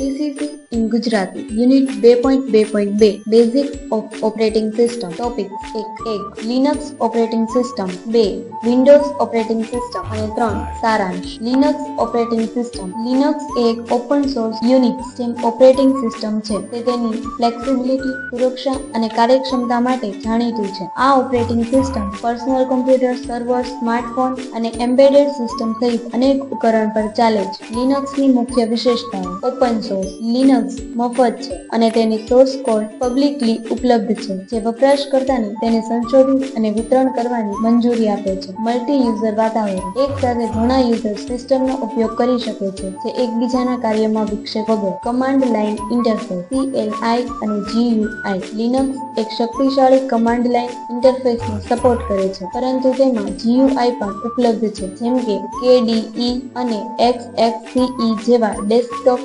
CCC in Gujarati unit બે point બે point બે basic of operating system topic એક એક લિનક્સ ઓપરેટિંગ સિસ્ટમ બે વિન્ડોઝ ઓપરેટિંગ સિસ્ટમ અને ત્રણ સારાંશ લિનક્સ ઓપરેટિંગ સિસ્ટમ લિનક્સ એક ઓપન સોર્સ યુનિક્સ જેમ ઓપરેટિંગ સિસ્ટમ છે. તે તેની ફ્લેક્સિબિલિટી સુરક્ષા અને કાર્યક્ષમતા માટે જાણીતું છે. આ operating system personal computer server smartphone અને એમ્બેડેડ સિસ્ટમ સહિત અનેક ઉપકરણ પર ચાલે છે. લિનક્સની મુખ્ય વિશેષતાઓ. ઓપન સોર્સ લિનક્સ મફત છે અને તેની સોર્સ કોડ પબ્લિકલી ઉપલબ્ધ છે, જે વપરાશકર્તાને તેને સંશોધિત અને વિતરણ કરવાની મંજૂરી આપે છે. મલ્ટી યુઝર વાતાવરણ, એક સાથે ઘણા યુઝર સિસ્ટમનો ઉપયોગ કરી શકે છે, જે એકબીજાના કાર્યમાં વિક્ષેપ વગર. કમાન્ડ લાઇન ઇન્ટરફેસ CLI અને GUI લિનક્સ એક શક્તિશાળી કમાન્ડ લાઇન ઇન્ટરફેસનો સપોર્ટ કરે છે, પરંતુ તેમાં GUI પણ ઉપલબ્ધ છે, જેમ કે KDE અને XFCE જેવા ડેસ્કટોપ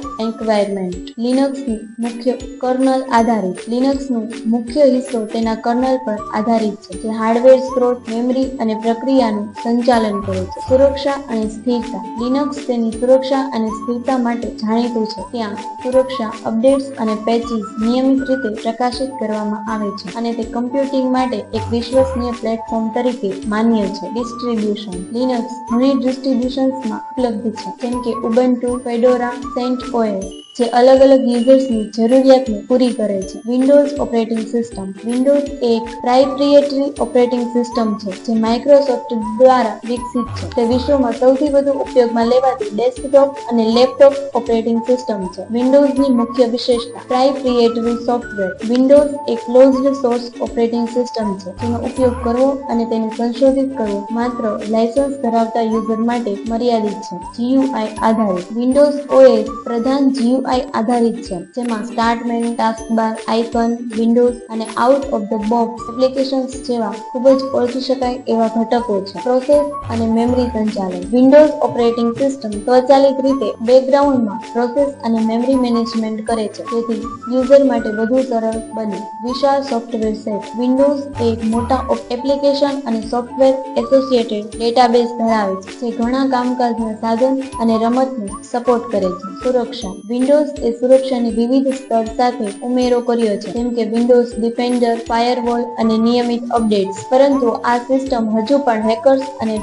એન્વાયરમેન્ટ લિનક્સનું મુખ્ય કર્નલ આધારિત. લિનક્સનું મુખ્ય હિસ્સો તેના કર્નલ પર આધારિત છે, જે હાર્ડવેર સ્ત્રોત મેમરી અને પ્રક્રિયાનું સંચાલન કરે છે. સુરક્ષા અને સ્થિરતા. લિનક્સ તેની સુરક્ષા અને સ્થિરતા માટે જાણીતું છે. ત્યાં સુરક્ષા અપડેટ્સ અને પેચીસ નિયમિત રીતે પ્રકાશિત કરવામાં આવે છે અને તે કમ્પ્યુટિંગ માટે એક વિશ્વસનીય પ્લેટફોર્મ તરીકે માન્ય છે. ડિસ્ટ્રીબ્યુશન લિનક્સ ઘણી ડિસ્ટ્રીબ્યુશન્સમાં ઉપલબ્ધ છે, જેમ કે ઉબન્ટુ ફેડોરા સેન્ટ ઓએસ જે અલગ અલગ યુઝર્સની જરૂરિયાતને પૂરી કરે છે. વિન્ડોઝ ઓપરેટિંગ સિસ્ટમ વિન્ડોઝ એક પ્રાઇપ્રિએટરી ઓપરેટિંગ સિસ્ટમ છે, જે માઇક્રોસોફ્ટ દ્વારા વિકસિત છે. તે વિશ્વમાં સૌથી વધુ ઉપયોગમાં લેવાતી ડેસ્કટોપ અને લેપટોપ ઓપરેટિંગ સિસ્ટમ છે. વિન્ડોઝની મુખ્ય વિશેષતા પ્રાઇપ્રિએટરી સોફ્ટવેર વિન્ડોઝ એક ક્લોઝડ સોર્સ ઓપરેટિંગ સિસ્ટમ છે, જેનો ઉપયોગ કરવો અને તેને સંશોધિત કરવો માત્ર લાયસન્સ ધરાવતા યુઝર માટે મર્યાદિત છે. જીયુઆઈ આધારિત. વિન્ડોઝ ઓએસ પ્રધાન GUI આધારિત છે, જેમાં start menu taskbar icon Windows અને out of the box applications જેવા ખૂબ જ ઓળખી શકાય એવા ઘટકો છે. પ્રોસેસ અને મેમરી સંચાલન. વિન્ડોઝ ઓપરેટિંગ સિસ્ટમ સ્વચાલિત રીતે બેકગ્રાઉન્ડમાં પ્રોસેસ અને મેમરી મેનેજમેન્ટ કરે છે, જેથી યુઝર માટે વધુ સરળ બને. વિશાળ સોફ્ટવેર સેટ વિન્ડોઝ એક મોટા એપ્લિકેશન અને સોફ્ટવેર એસોસિએટેડ ડેટાબેઝ ધરાવે છે, જે ઘણા કામકાજના સાધન અને રમતને સપોર્ટ કરે છે. સુરક્ષા. વિન્ડોઝ એ સુરક્ષાની વિવિધ સ્તર સાથે ઉમેરો કર્યો છે, જેમ કે વિન્ડોઝ ડિફેન્ડર ફાયરવોલ અને નિયમિત અપડેટ્સ. પરંતુ આ સિસ્ટમ હજુ પણ હેકર્સ અને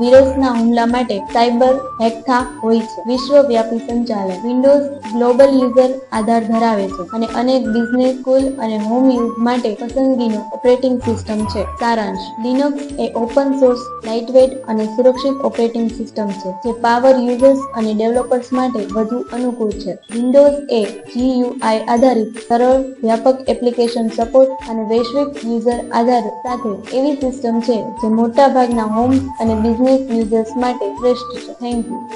વિરસના હુમલા માટે સાયબર હેકથા હોય છે. વિશ્વવ્યાપી સંચાલન વિન્ડોઝ ગ્લોબલ યુઝર આધાર ધરાવે છે અને અનેક બિઝનેસ સ્કૂલ અને હોમ યુઝ માટે પસંદગીનો ઓપરેટિંગ સિસ્ટમ છે. સારાંશ લિનક્સ એ ઓપન સોર્સ લાઇટવેટ અને સુરક્ષિત ઓપરેટિંગ સિસ્ટમ છે, જે પાવર યુઝર્સ અને ડેવલપર્સ માટે વધુ અનુકૂળ છે. વિન્ડોઝ એ જીયુઆઈ આધારિત સરળ, વ્યાપક એપ્લિકેશન સપોર્ટ અને વૈશ્વિક યુઝર આધાર સાથે એવી સિસ્ટમ છે જે મોટાભાગના હોમ અને બિઝનેસ યુઝર્સ માટે શ્રેષ્ઠ છે. Thank you